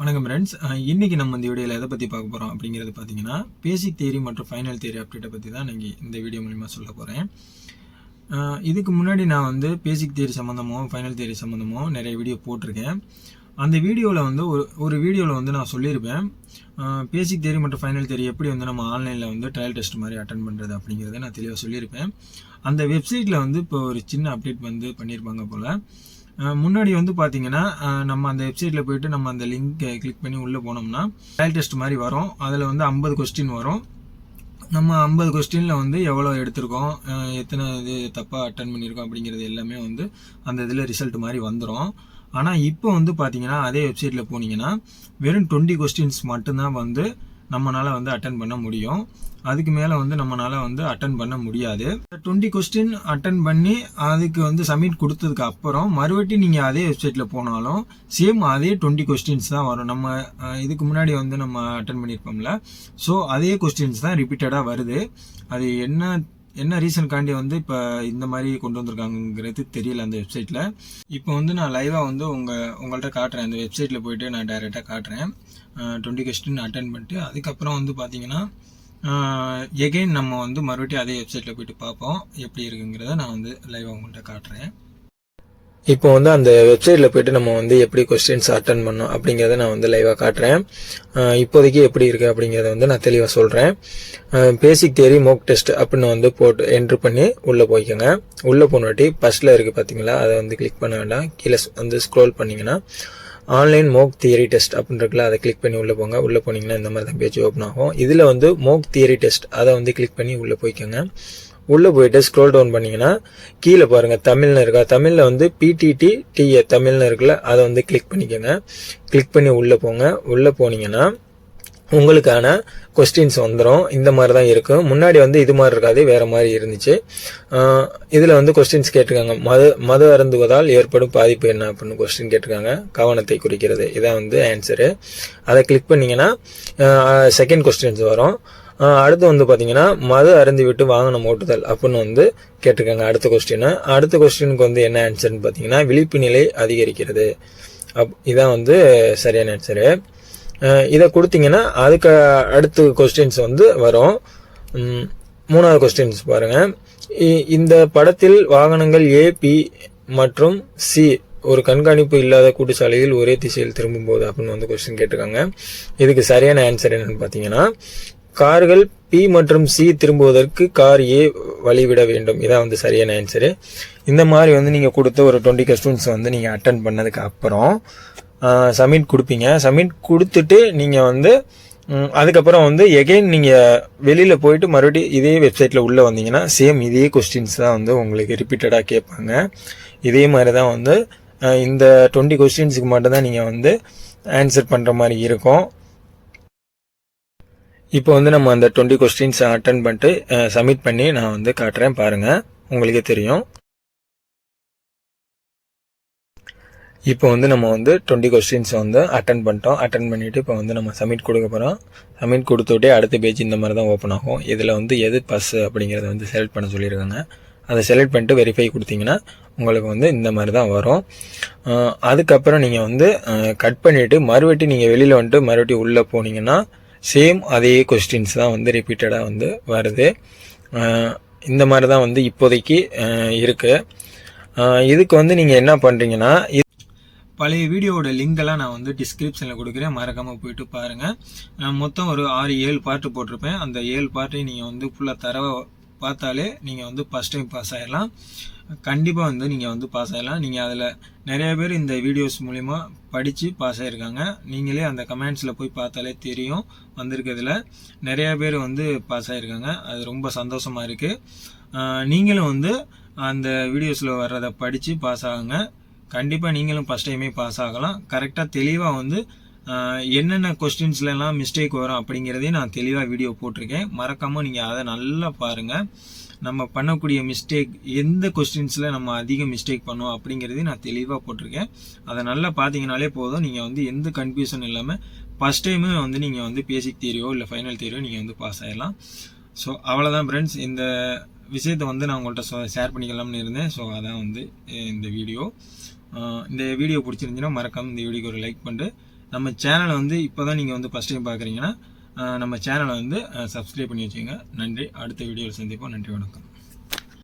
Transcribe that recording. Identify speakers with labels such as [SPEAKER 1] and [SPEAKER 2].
[SPEAKER 1] வணக்கம் ஃப்ரெண்ட்ஸ் இன்றைக்கி நம்ம இந்த வீடியோவில் எதை பற்றி பார்க்க போகிறோம் அப்படிங்கிறது பார்த்தீங்கன்னா பேசிக் தேரி மற்றும் ஃபைனல் தேரி அப்டேட்டை பற்றி தான் நீங்கள் இந்த வீடியோ மூலிமா சொல்ல போகிறேன் இதுக்கு முன்னாடி நான் வந்து பேசிக் தேரி சம்மந்தமோ ஃபைனல் தேரி சம்மந்தமோ நிறைய வீடியோ போட்டிருக்கேன். அந்த வீடியோவில் வந்து ஒரு ஒரு வீடியோவில் வந்து நான் சொல்லியிருப்பேன். பேசிக் தேரி மற்றும் ஃபைனல் தேரி எப்படி வந்து நம்ம ஆன்லைனில் வந்து ட்ரையல் டெஸ்ட் மாதிரி அட்டன் பண்ணுறது அப்படிங்கிறத நான் தெளிவாக சொல்லியிருப்பேன். அந்த வெப்சைட்டில் வந்து இப்போ ஒரு சின்ன அப்டேட் வந்து பண்ணியிருப்பாங்க போல். முன்னாடி வந்து பார்த்தீங்கன்னா நம்ம அந்த வெப்சைட்டில் போயிட்டு நம்ம அந்த லிங்கை கிளிக் பண்ணி உள்ளே போனோம்னா ட்ரையல் டெஸ்ட் மாதிரி வரும். அதில் வந்து ஐம்பது கொஸ்டின் வரும். நம்ம ஐம்பது கொஸ்டினில் வந்து எவ்வளோ எடுத்திருக்கோம் எத்தனை இது தப்பாக அட்டன் பண்ணியிருக்கோம் அப்படிங்கிறது எல்லாமே வந்து அந்த இதில் ரிசல்ட் மாதிரி வந்துடும் ஆனால் இப்போ வந்து பார்த்தீங்கன்னா அதே வெப்சைட்டில் போனீங்கன்னா வெறும் டுவெண்ட்டி கொஸ்டின்ஸ் மட்டும்தான் வந்து நம்மளால் வந்து அட்டன் பண்ண முடியும். அதுக்கு மேலே வந்து நம்மளால் வந்து அட்டன் பண்ண முடியாது. டுவெண்ட்டி கொஸ்டின் அட்டன் பண்ணி அதுக்கு வந்து சப்மிட் கொடுத்ததுக்கு அப்புறம் மறுபடியும் நீங்கள் அதே வெப்சைட்டில் போனாலும் சேம் அதே டுவெண்ட்டி கொஸ்டின்ஸ் தான் வரும். நம்ம இதுக்கு முன்னாடி வந்து நம்ம அட்டன் பண்ணியிருப்போம்ல ஸோ அதே கொஸ்டின்ஸ் தான் ரிப்பீட்டடாக வருது. அது என்ன என்ன ரீசனுக்காண்டி வந்து இப்போ இந்த மாதிரி கொண்டு வந்திருக்காங்கிறது தெரியல அந்த வெப்சைட்டில் இப்போ வந்து நான் லைவாக வந்து உங்கள் உங்கள்கிட்ட காட்டுறேன். அந்த வெப்சைட்டில் போயிட்டு நான் டைரெக்டாக காட்டுறேன். டுவெண்ட்டி கொஸ்டின் அட்டன் பண்ணிட்டு அதுக்கப்புறம் வந்து பார்த்தீங்கன்னா எகைன் நம்ம வந்து மறுபடியும் அதே வெப்சைட்டில் போயிட்டு பார்ப்போம் எப்படி இருக்குங்கிறத நான் வந்து லைவாக உங்கள்கிட்ட காட்டுறேன். இப்போ வந்து அந்த வெப்சைட்டில் போயிட்டு நம்ம வந்து எப்படி கொஸ்டின்ஸ் அட்டன் பண்ணோம் அப்படிங்கிறத நான் வந்து லைவாக காட்டுறேன். இப்போதைக்கு எப்படி இருக்குது அப்படிங்கிறத வந்து நான் தெளிவாக சொல்கிறேன் பேசிக் தேரி மோக் டெஸ்ட் அப்படின்னு வந்து போட்டு என்ட்ரு பண்ணி உள்ளே போய்க்கோங்க. உள்ளே போனவாட்டி ஃபஸ்ட்டில் இருக்குது பார்த்தீங்களா அதை வந்து கிளிக் பண்ண வேண்டாம். கீழே வந்து ஸ்க்ரோல் பண்ணிங்கன்னா ஆன்லைன் மோக் தியரி டெஸ்ட் அப்படின்னு இருக்குல்ல அதை கிளிக் பண்ணி உள்ளே போங்க. உள்ளே போனீங்கன்னா இந்த மாதிரி தான் பேஜ் ஓப்பன் ஆகும். இதில் வந்து மோக் தியரி டெஸ்ட் அதை வந்து கிளிக் பண்ணி உள்ளே போய்க்கோங்க. உள்ளே போயிட்டு ஸ்க்ரோல் டவுன் பண்ணிங்கன்னா கீழே பாருங்கள் தமிழ்னு இருக்கா? தமிழில் வந்து பிடிடி டிஏ தமிழ்னு இருக்குல்ல அதை வந்து கிளிக் பண்ணிக்கோங்க. கிளிக் பண்ணி உள்ளே போங்க. உள்ளே போனீங்கன்னா உங்களுக்கான கொஸ்டின்ஸ் வந்துடும் இந்த மாதிரி தான் இருக்கும் முன்னாடி வந்து இது மாதிரி இருக்காது வேறு மாதிரி இருந்துச்சு. இதில் வந்து கொஸ்டின்ஸ் கேட்டிருக்காங்க. மது மது அருந்துவதால் ஏற்படும் பாதிப்பு என்ன அப்படின்னு கொஸ்டின் கேட்டிருக்காங்க. கவனத்தை குறிக்கிறது. இதான் வந்து ஆன்சரு அதை கிளிக் பண்ணிங்கன்னா செகண்ட் கொஸ்டின்ஸ் வரும். அடுத்து வந்து பார்த்தீங்கன்னா மது அருந்தி விட்டு வாகனம் ஓட்டுதல் அப்படின்னு வந்து கேட்டிருக்காங்க. அடுத்த கொஸ்டின் அடுத்த கொஸ்டினுக்கு வந்து என்ன ஆன்சர்னு பார்த்தீங்கன்னா விழிப்பு நிலை அதிகரிக்கிறது. அப் இதான் வந்து சரியான ஆன்சரு இதை கொடுத்தீங்கன்னா அதுக்கு அடுத்த கொஸ்டின்ஸ் வந்து வரும். மூணாவது கொஸ்டின்ஸ் பாருங்கள் இ- இந்த படத்தில் வாகனங்கள் ஏபி மற்றும் சி ஒரு கண்காணிப்பு இல்லாத கூட்டுச்சாலையில் ஒரே திசையில் திரும்பும்போது அப்படின்னு வந்து கொஸ்டின் கேட்டிருக்காங்க. இதுக்கு சரியான ஆன்சர் என்னன்னு பார்த்தீங்கன்னா கார்கள் பி மற்றும் சி திரும்புவதற்கு கார் ஏ வழிவிட வேண்டும். இதான் வந்து சரியான ஆன்சரு இந்த மாதிரி வந்து நீங்கள் கொடுத்த ஒரு டுவெண்ட்டி கொஸ்டின்ஸ் வந்து நீங்கள் அட்டன் பண்ணதுக்கு அப்புறம் சப்மிட் கொடுப்பீங்க. சப்மிட் கொடுத்துட்டு நீங்கள் வந்து அதுக்கப்புறம் வந்து எகைன் நீங்கள் வெளியில் போயிட்டு மறுபடியும் இதே வெப்சைட்டில் உள்ளே வந்தீங்கன்னா சேம் இதே கொஸ்டின்ஸ் தான் வந்து உங்களுக்கு ரிப்பீட்டடாக கேட்பாங்க. இதே மாதிரி தான் வந்து இந்த டுவெண்ட்டி கொஸ்டின்ஸுக்கு மட்டும்தான் நீங்கள் வந்து ஆன்சர் பண்ணுற மாதிரி இருக்கும். இப்போ வந்து நம்ம அந்த டுவெண்ட்டி கொஸ்டின்ஸ் அட்டன் பண்ணிட்டு சப்மிட் பண்ணி நான் வந்து காட்டுறேன் பாருங்கள் உங்களுக்கே தெரியும். இப்போ வந்து நம்ம வந்து டுவெண்ட்டி கொஸ்டின்ஸ் வந்து அட்டன் பண்ணிட்டோம். அட்டன் பண்ணிவிட்டு இப்போ வந்து நம்ம சப்மிட் கொடுக்க போகிறோம் சப்மிட் கொடுத்துட்டே அடுத்த பேஜ் இந்த மாதிரி தான் ஓப்பன் ஆகும். இதில் வந்து எது பஸ் அப்படிங்கிறத வந்து செலக்ட் பண்ண சொல்லியிருக்காங்க. அதை செலக்ட் பண்ணிட்டு வெரிஃபை கொடுத்தீங்கன்னா உங்களுக்கு வந்து இந்த மாதிரி தான் வரும். அதுக்கப்புறம் நீங்கள் வந்து கட் பண்ணிவிட்டு மறுபடி நீங்கள் வெளியில் வந்துட்டு மறுபடியும் உள்ளே போனீங்கன்னா சேம் அதே கொஸ்டின்ஸ் தான் வந்து ரிப்பீட்டடாக வந்து வருது. இந்த மாதிரி தான் வந்து இப்போதைக்கு இருக்குது இதுக்கு வந்து நீங்கள் என்ன பண்ணுறீங்கன்னா பழைய வீடியோவோட லிங்கெல்லாம் நான் வந்து டிஸ்கிரிப்ஷனில் கொடுக்குறேன். மறக்காமல் போயிட்டு பாருங்கள் மொத்தம் ஒரு ஆறு ஏழு பாட்டு போட்டிருப்பேன். அந்த ஏழு பாட்டையும் நீங்கள் வந்து ஃபுல்லாக தரவை பார்த்தாலே நீங்கள் வந்து ஃபஸ்ட் டைம் பாஸ் ஆகிடலாம் கண்டிப்பாக வந்து நீங்கள் வந்து பாஸ் ஆகிடலாம் நீங்கள் அதில் நிறைய பேர் இந்த வீடியோஸ் மூலிமா படித்து பாஸ் ஆகிருக்காங்க நீங்களே அந்த கமெண்ட்ஸில் போய் பார்த்தாலே தெரியும். வந்திருக்கிறதுல நிறைய பேர் வந்து பாஸ் ஆகிருக்காங்க அது ரொம்ப சந்தோஷமாக இருக்குது நீங்களும் வந்து அந்த வீடியோஸில் வர்றதை படித்து பாஸ் ஆகுங்க. கண்டிப்பாக நீங்களும் ஃபஸ்ட் டைமே பாஸ் ஆகலாம். கரெக்டாக தெளிவாக வந்து என்னென்ன கொஸ்டின்ஸ்லாம் மிஸ்டேக் வரும் அப்படிங்கிறதையும் நான் தெளிவாக வீடியோ போட்டிருக்கேன். மறக்காமல் நீங்கள் அதை நல்லா பாருங்கள் நம்ம பண்ணக்கூடிய மிஸ்டேக் எந்த கொஸ்டின்ஸில் நம்ம அதிக மிஸ்டேக் பண்ணோம் அப்படிங்கிறதையும் நான் தெளிவாக போட்டிருக்கேன். அதை நல்லா பார்த்தீங்கனாலே போதும். நீங்கள் வந்து எந்த கன்ஃபியூஷன் இல்லாமல் ஃபஸ்ட் டைமே வந்து நீங்கள் வந்து பேசிக் தேரியோ இல்லை ஃபைனல் தேரியோ நீங்கள் வந்து பாஸ் ஆகிடலாம் ஸோ அவ்வளோதான் ஃப்ரெண்ட்ஸ் இந்த விஷயத்தை வந்து நான் உங்கள்கிட்ட ஷேர் பண்ணிக்கலாம்னு இருந்தேன். ஸோ அதான் வந்து இந்த வீடியோ இந்த வீடியோ பிடிச்சிருந்துச்சுன்னா மறக்காமல் இந்த வீடியோக்கு ஒரு லைக் பண்ணிட்டு நம்ம சேனலை வந்து இப்போ தான் நீங்கள் வந்து ஃபஸ்ட் டைம் பார்க்குறீங்கன்னா நம்ம சேனலை வந்து சப்ஸ்கிரைப் பண்ணி வச்சுங்க நன்றி. அடுத்த வீடியோவில் சந்திப்போம். நன்றி வணக்கம்.